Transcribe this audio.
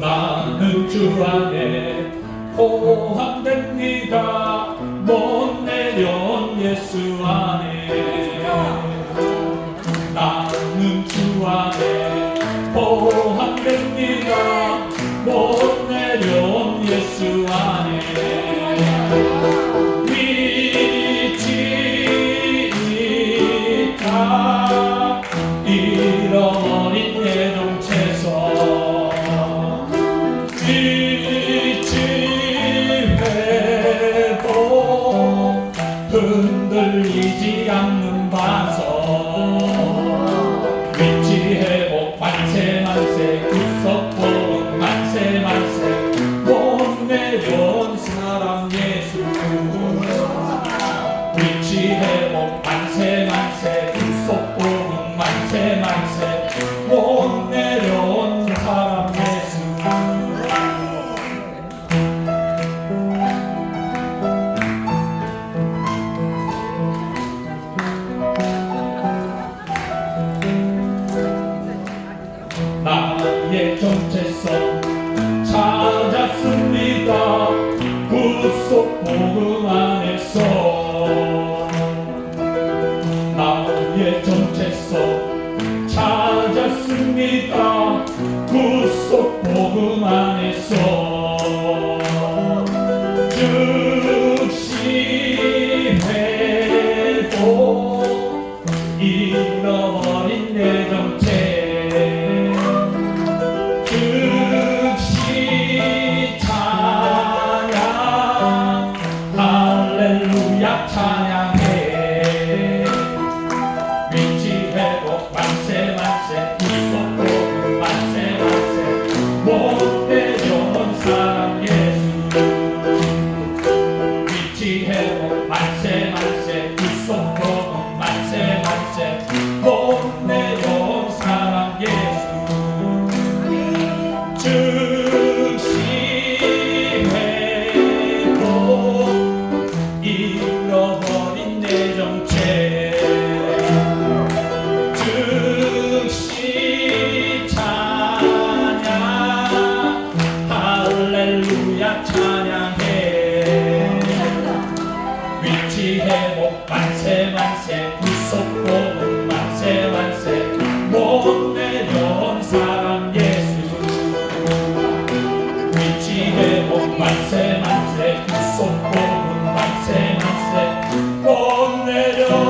나는 주 안에 포함됩니다. 못 내려온 예수 안에. 나는 주 안에 포함됩니다. 못 내려온 예수 안에 잃어버린 내 정체성 믿지 회복 흔들리지 않는 반석. 믿지 회복 만세 만세 구속복 만세 만세. 못 내려온 사람 예 정체성 찾았습니다. 구속 복음 안에서 나의 정체성 찾았습니다. 구속 복음 안에서 만세 만세 구속고 만세 만세 못 내려온 사람 예수 위치해 못 만세 만세 shadow.